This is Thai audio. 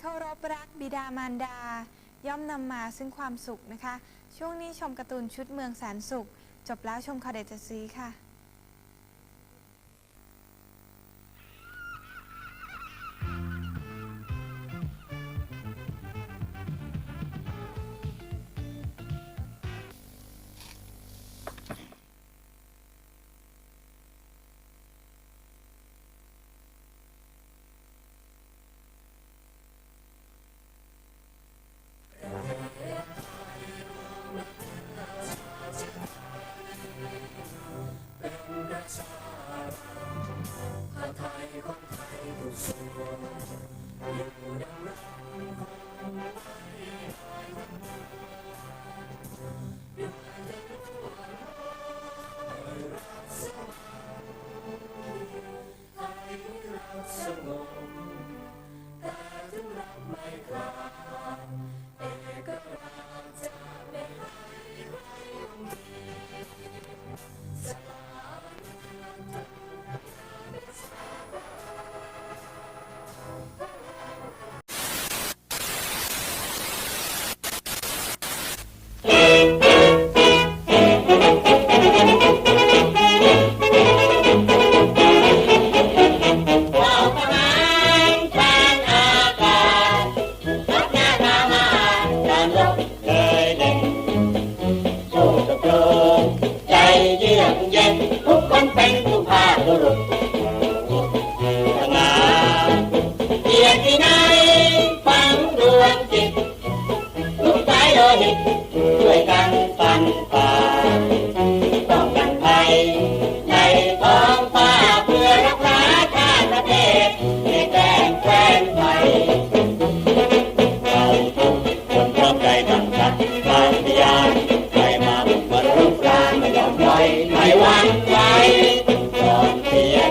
เคารพรักบิดามารดา ย่อมนำมาซึ่งความสุขนะคะ ช่วงนี้ชมการ์ตูนชุดเมืองแสนสุข จบแล้วชมข่าวเด็ดจะซีค่ะ สง ต้เป็นผู้พาบุรุษงามเกียรติในฟังดวงจิตลุกสายโลหิตช่วยกันฟันป่า